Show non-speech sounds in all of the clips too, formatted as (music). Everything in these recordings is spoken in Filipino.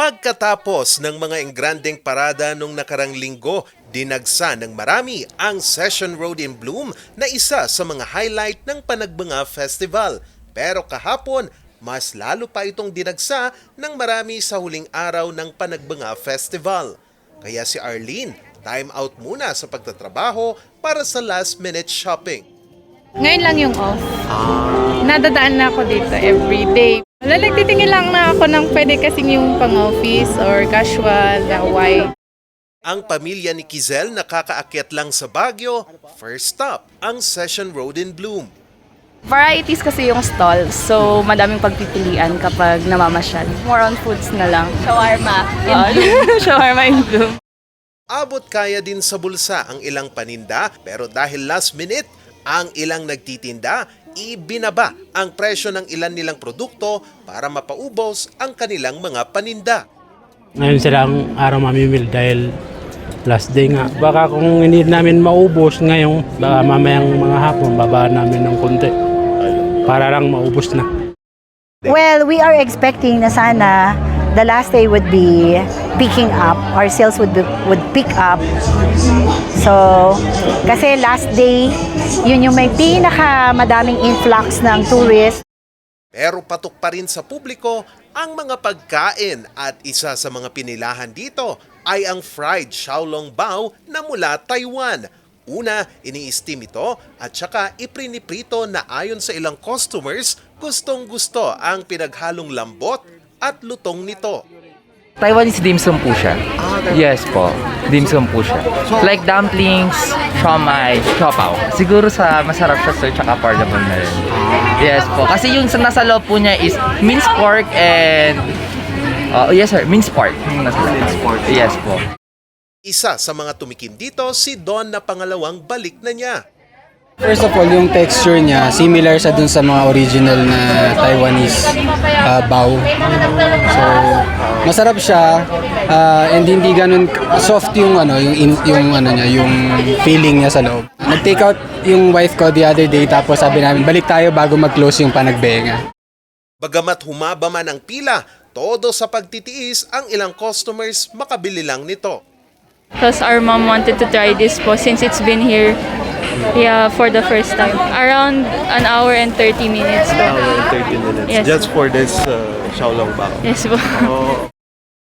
Pagkatapos ng mga engrandeng parada nung nakarang linggo, dinagsa ng marami ang Session Road in Bloom na isa sa mga highlight ng Panagbanga Festival. Pero kahapon, mas lalo pa itong dinagsa ng marami sa huling araw ng Panagbanga Festival. Kaya si Arlene, time out muna sa pagtatrabaho para sa last minute shopping. Ngayon lang yung off. Nadadaan na ako dito every day. Wala, nagtitingin lang na ako ng pwede kasing yung pang-office or casual na white. Ang pamilya ni Kizel nakakaakyat lang sa Baguio, first stop, ang Session Road in Bloom. Varieties kasi yung stall, so madaming pagpipilian kapag namamasyal. More on foods na lang. Shawarma in bloom. (laughs) Shawarma in bloom. Abot kaya din sa bulsa ang ilang paninda pero dahil last minute, ang ilang nagtitinda, ibinaba ang presyo ng ilan nilang produkto para mapaubos ang kanilang mga paninda. Ngayon sila ang araw mamimil dahil last day nga. Baka kung hindi namin maubos ngayon, baka mamayang mga hapon, babaan namin ng konti. Para lang maubos na. Well, we are expecting na sana the last day would be picking up. Our sales would be, would pick up. So, kasi last day, yun yung may pinaka madaming influx ng tourists. Pero patok pa rin sa publiko ang mga pagkain at isa sa mga pinilahan dito ay ang fried Xiaolong Bao na mula Taiwan. Una, ini-steam ito at saka ipriniprito na ayon sa ilang customers, gustong gusto ang pinaghalong lambot at lutong nito. Taiwanese dim sum po siya. Yes po, dim sum po siya. Like dumplings, siomai, siopaw. Siguro sa masarap siya sir, tsaka affordable na rin. Yes po, kasi yung sa nasa loob po niya is minced pork and... Uh, yes sir, minced pork. Minced pork. Yes po. Isa sa mga tumikim dito si Don na pangalawang balik na niya. First of all, yung texture niya, similar sa dun sa mga original na Taiwanese uh, bao. So, masarap siya uh, and hindi ganun soft yung ano, yung in- yung ano niya, yung feeling niya sa loob. Nag-take out yung wife ko the other day tapos sabi namin, balik tayo bago mag-close yung panagbenga. Bagamat humaba man ang pila, todo sa pagtitiis ang ilang customers makabili lang nito. Because our mom wanted to try this po since it's been here yeah, for the first time. Around an hour and 30 minutes po. 30 minutes Yes. just for this uh, Xiaolong Bao. Yes po. (laughs)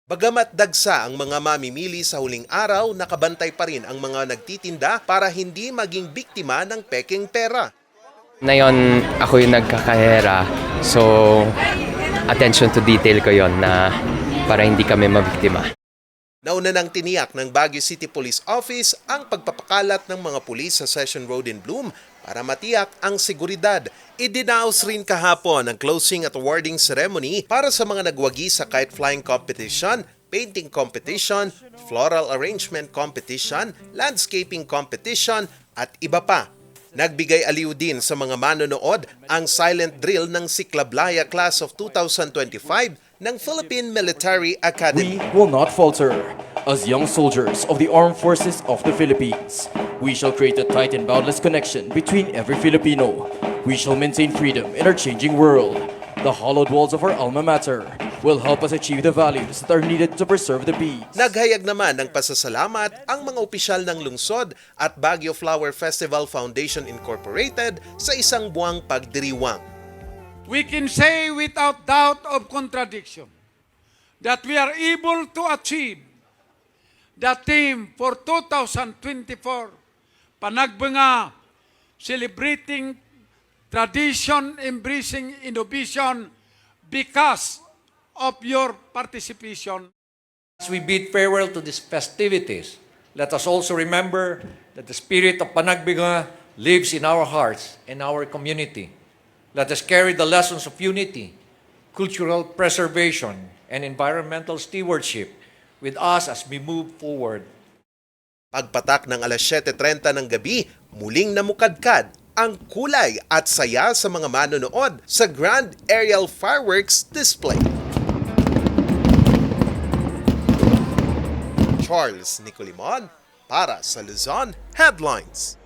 Bagamat dagsa ang mga mamimili sa huling araw, nakabantay pa rin ang mga nagtitinda para hindi maging biktima ng peking pera. Ngayon, ako yung nagkakahera. So, attention to detail ko yon na para hindi kami mabiktima. Nauna nang tiniyak ng Baguio City Police Office ang pagpapakalat ng mga pulis sa Session Road in Bloom para matiyak ang seguridad. Idinaos rin kahapon ang closing at awarding ceremony para sa mga nagwagi sa kite flying competition, painting competition, floral arrangement competition, landscaping competition at iba pa. Nagbigay aliw din sa mga manonood ang silent drill ng Siklablaya Class of 2025 ng Philippine Military Academy. We will not falter. As young soldiers of the Armed Forces of the Philippines, we shall create a tight and boundless connection between every Filipino. We shall maintain freedom in our changing world. The hollowed walls of our alma mater will help us achieve the values that are needed to preserve the peace. Naghayag naman ng pasasalamat ang mga opisyal ng lungsod at Baguio Flower Festival Foundation Incorporated sa isang buwang pagdiriwang. We can say without doubt of contradiction that we are able to achieve the theme for 2024 Panagbanga celebrating tradition embracing innovation because of your participation As we bid farewell to these festivities, let us also remember that the spirit of Panagbinga lives in our hearts and our community. Let us carry the lessons of unity, cultural preservation, and environmental stewardship with us as we move forward. Pagpatak ng alas 7.30 ng gabi, muling namukadkad ang kulay at saya sa mga manonood sa Grand Aerial Fireworks Display. Charles Nicolimon para sa Luzon Headlines.